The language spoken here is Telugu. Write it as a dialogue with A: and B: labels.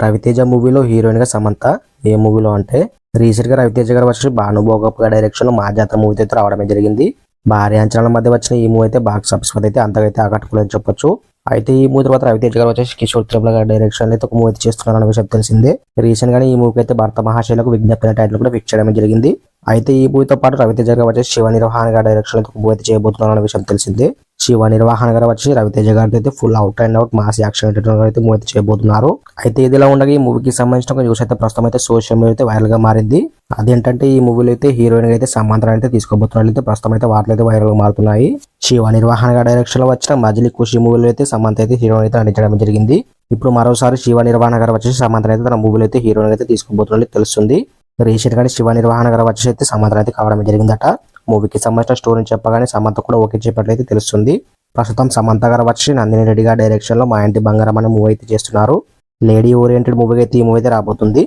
A: రవితేజ మూవీలో హీరోయిన్గా సమంత ఏ మూవీలో అంటే? రీసెంట్గా రవితేజ గారు వచ్చి భానుభోగప్ గారి డైరెక్షన్ మా జాతర మూవీ అయితే రావడమే జరిగింది. భారీ అంచనాల మధ్య వచ్చిన ఈ మూవీ అయితే బాక్స్ ఆఫీస్ వద్ద అయితే అంతగా ఆకట్టుకోలేదని చెప్పొచ్చు. అయితే ఈ మూవీ తర్వాత రవితేజ గారు వచ్చేసి కిషోర్ త్రిపుల గారి డైరెక్షన్ అయితే ఒక మూవీ అయితే చేస్తున్నారు అనే విషయం తెలిసిందే. రీసెంట్ గానే ఈ మూవీకి అయితే భర్త మహాశైలకు విజ్ఞప్తి అనే టైటిల్ కూడా ఫిక్స్ చేయడం జరిగింది. అయితే ఈ మూవీతో పాటు రవితేజ గారు వచ్చేసి శివ నిర్వహణ గారి డైరెక్షన్ అయితే ఒక మూవీ అయితే చేయబోతున్నారు అనే విషయం తెలిసిందే. శివ నిర్వహణ గారు వచ్చి రవితేజ గారితో అయితే full out and out mass action entertainer అయితే మూవీ అయితే చేయబోతున్నారు. అయితే ఇదిలా ఉండగా ఈ మూవీకి సంబంధించిన ఒక న్యూస్ అయితే ప్రస్తుతం అయితే సోషల్ మీడియా అయితే వైరల్గా మారింది. అదేంటంటే ఈ మూవీలో అయితే హీరోయిన్గా అయితే సమాంతరం అయితే తీసుకోబోతున్నారు అయితే ప్రస్తుతం అయితే వాటిలో అయితే వైరల్గా మారుతున్నాయి. శివ నిర్వహణ గారి డైరెక్షన్లో వచ్చిన మజిలీ ఖుషి మూవీలో అయితే సమంత అయితే హీరోయిన్ అయితే నటించడం జరిగింది. ఇప్పుడు మరోసారి శివ నిర్వహణ గారు వచ్చేసి సమంత అయితే తన మూవీలో అయితే హీరోయిన్ అయితే తీసుకోబోతున్నట్లు తెలుస్తుంది. రీసెంట్ గానే శివ నిర్వహణ గారు వచ్చేసి అయితే సమాంతరం అయితే కావడం జరిగిందట. మూవీకి సంబంధించిన స్టోరీని చెప్పగానే సమంత కూడా ఓకే చెప్పినట్లయితే తెలుస్తుంది. ప్రస్తుతం సమంత గారు వచ్చి నందిని రెడ్డి గారి డైరెక్షన్లో మా ఇంటి బంగారం అనే మూవీ అయితే చేస్తున్నారు. లేడీ ఓరియంటెడ్ మూవీ అయితే ఈ మూవీ అయితే రాబోతుంది.